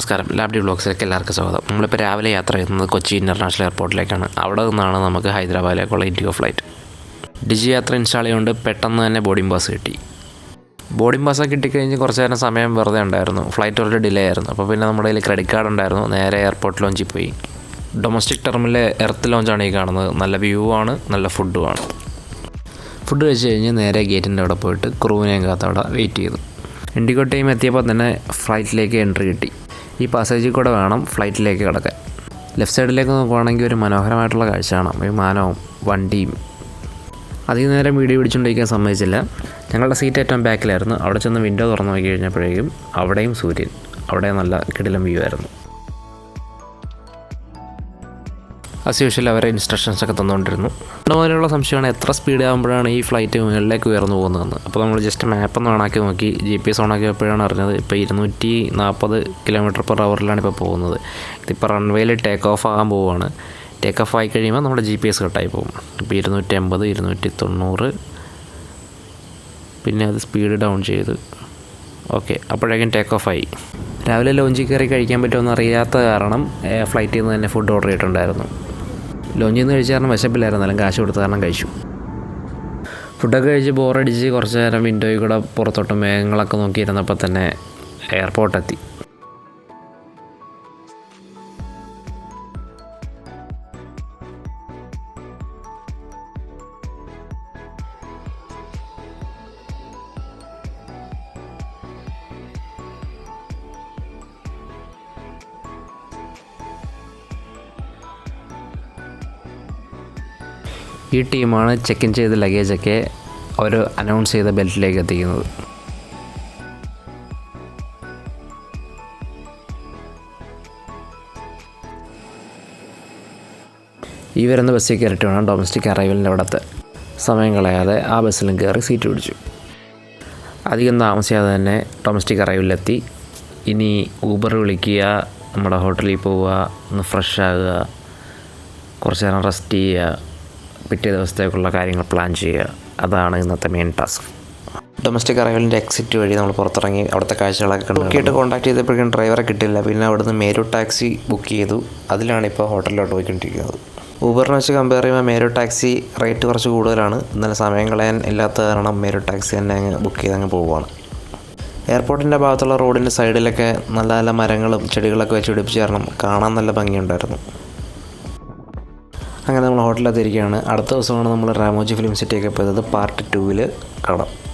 നമസ്കാരം. ലാബ്ഡി ബ്ലോഗ്സിലേക്ക് എല്ലാവർക്കും സ്വാഗതം. നമ്മളിപ്പോൾ രാവിലെ യാത്ര ചെയ്യുന്നത് കൊച്ചി ഇന്റർനാഷണൽ എയർപോർട്ടിലേക്കാണ്. അവിടെ നിന്നാണ് നമുക്ക് ഹൈദരാബാദിലേക്കുള്ള IndiGo flight. DigiYatra install ചെയ്തുകൊണ്ട് പെട്ടെന്ന് തന്നെ ബോർഡിംഗ് പാസ് കിട്ടി. ബോർഡിംഗ് പാസ് കിട്ടിക്കഴിഞ്ഞ് കുറച്ച് നേരം സമയം വെറുതെ ഉണ്ടായിരുന്നു. ഫ്ലൈറ്റ് ഒരു ഡിലേ ആയിരുന്നു. അപ്പോൾ പിന്നെ നമ്മുടെ കയ്യിൽ ക്രെഡിറ്റ് കാർഡ് ഉണ്ടായിരുന്നു. നേരെ എയർപോർട്ട് ലോഞ്ചിൽ പോയി. ഡൊമസ്റ്റിക് ടെർമിലെ എർത്ത് ലോഞ്ചാണ് ഈ കാണുന്നത്. നല്ല വ്യൂ ആണ് നല്ല ഫുഡും ആണ്. ഫുഡ് കഴിച്ച് കഴിഞ്ഞ് നേരെ ഗേറ്റിന്റെ അവിടെ പോയിട്ട് ക്രൂവിനെയും കാത്തവിടെ വെയിറ്റ് ചെയ്തു. ഇൻഡിഗോ ടൈം എത്തിയപ്പോൾ തന്നെ ഫ്ലൈറ്റിലേക്ക് എൻട്രി കിട്ടി. ഈ പാസേജിൽ കൂടെ വേണം ഫ്ലൈറ്റിലേക്ക് കിടക്കാൻ. ലെഫ്റ്റ് സൈഡിലേക്ക് നോക്കുവാണെങ്കിൽ ഒരു മനോഹരമായിട്ടുള്ള കാഴ്ച കാണാം വിമാനവും വണ്ടിയും. അധികം നേരം വീഡിയോ പിടിച്ചുകൊണ്ടിരിക്കാൻ സമ്മതിച്ചില്ല. ഞങ്ങളുടെ സീറ്റ് ഏറ്റവും ബാക്കിലായിരുന്നു അവിടെ ചെന്ന് വിൻഡോ തുറന്നു നോക്കി കഴിഞ്ഞപ്പോഴേക്കും അവിടെയും സൂര്യൻ. അവിടെ നല്ല കിടിലം വ്യൂ ആയിരുന്നു. ആസ് യൂഷ്വൽ അവരെ ഇൻസ്ട്രക്ഷൻസ് ഒക്കെ തന്നുകൊണ്ടിരുന്നു. അതുപോലെയുള്ള സംശയമാണ് എത്ര സ്പീഡ് ആകുമ്പോഴാണ് ഈ ഫ്ലൈറ്റ് മുകളിലേക്ക് ഉയർന്നു പോകുന്നതെന്ന്. അപ്പോൾ നമ്മൾ ജസ്റ്റ് മാപ്പ് ഒന്ന് ഓണാക്കി നോക്കി. ജി പി എസ് ഓണാക്കിയപ്പോഴാണ് അറിഞ്ഞത് ഇപ്പോൾ ഇരുന്നൂറ്റി നാൽപ്പത് കിലോമീറ്റർ പെർ അവറിലാണ് ഇപ്പോൾ പോകുന്നത്. ഇതിപ്പോൾ റൺവേയിൽ ടേക്ക് ഓഫ് ആകാൻ പോവുകയാണ്. ടേക്ക് ഓഫ് ആയി കഴിയുമ്പോൾ നമ്മുടെ ജി പി എസ് കട്ടായി പോകും. ഇപ്പോൾ ഇരുന്നൂറ്റി അമ്പത് ഇരുന്നൂറ്റി തൊണ്ണൂറ് പിന്നെ അത് സ്പീഡ് ഡൗൺ ചെയ്ത്. ഓക്കെ അപ്പോഴേക്കും ടേക്ക് ഓഫ് ആയി. രാവിലെ ലോഞ്ചിൽ കയറി കഴിക്കാൻ പറ്റുമെന്ന് അറിയാത്ത കാരണം ഫ്ലൈറ്റിൽ നിന്ന് തന്നെ ഫുഡ് ഓർഡർ ചെയ്തിട്ടുണ്ടായിരുന്നു. ലോഞ്ചിൽ നിന്ന് കഴിച്ച കാരണം വിശപ്പില്ലായിരുന്നു. അല്ലെങ്കിൽ കാശ് കൊടുത്ത കാരണം കഴിച്ചു. ഫുഡൊക്കെ കഴിച്ച് ബോറടിച്ച് കുറച്ച് നേരം വിൻഡോയിൽ കൂടെ പുറത്തോട്ട് മേഘങ്ങളൊക്കെ നോക്കിയിരുന്നപ്പോൾ തന്നെ എയർപോർട്ടെത്തി ഈ ടീമാണ് ചെക്ക് ഇൻ ചെയ്ത ലഗേജൊക്കെ അവർ അനൗൺസ് ചെയ്ത ബെൽറ്റിലേക്ക് എത്തിക്കുന്നത്. ഈ വരുന്ന ബസ്സിൽ കയറിയിട്ട് വേണം ഡൊമസ്റ്റിക് അറൈവലിന്റെ അവിടുത്തെ സമയം കളയാതെ ആ ബസ്സിലും കയറി സീറ്റ് പിടിച്ചു. അധികം താമസിയാതെ തന്നെ ഡൊമസ്റ്റിക് അറൈവലിലെത്തി ഇനി ഊബർ വിളിക്കുക നമ്മുടെ ഹോട്ടലിൽ പോവുക ഒന്ന് ഫ്രഷ് ആകുക കുറച്ച് നേരം റെസ്റ്റ് ചെയ്യുക പിറ്റേ ദിവസത്തേക്കുള്ള കാര്യങ്ങൾ പ്ലാൻ ചെയ്യുക. അതാണ് ഇന്നത്തെ മെയിൻ ടാസ്ക് ഡൊമസ്റ്റിക് അറൈവലിന്റെ എക്സിറ്റ് വഴി നമ്മൾ പുറത്തിറങ്ങി അവിടുത്തെ കാഴ്ചകളൊക്കെ കണ്ടു. നോക്കിയിട്ട് കോൺടാക്ട് ചെയ്തപ്പോഴേക്കും ഡ്രൈവറെ കിട്ടില്ല പിന്നെ അവിടുന്ന് മേരു ടാക്സി ബുക്ക് ചെയ്തു. അതിലാണ് ഇപ്പോൾ ഹോട്ടലിലോട്ട് പോയിക്കൊണ്ടിരിക്കുന്നത്. ഊബറിനെ വെച്ച് കമ്പയർ ചെയ്യുമ്പോൾ മേരു ടാക്സി റേറ്റ് കുറച്ച് കൂടുതലാണ്. എന്നാലും സമയം കളയാൻ ഇല്ലാത്ത കാരണം മേരു ടാക്സി തന്നെ അങ്ങ് ബുക്ക് ചെയ്ത് അങ്ങ് പോവുകയാണ്. എയർപോർട്ടിന്റെ ഭാഗത്തുള്ള റോഡിന്റെ സൈഡിലൊക്കെ നല്ല നല്ല മരങ്ങളും ചെടികളൊക്കെ വെച്ച് പിടിപ്പിച്ച് കാരണം കാണാൻ നല്ല ഭംഗിയുണ്ടായിരുന്നു. അങ്ങനെ നമ്മൾ ഹോട്ടലിലെത്തിയിരിക്കുകയാണ് അടുത്ത ദിവസമാണ് നമ്മൾ റാമോജി ഫിലിം സിറ്റിയൊക്കെ പോയത്. പാർട്ട് ടൂവിൽ കാണാം.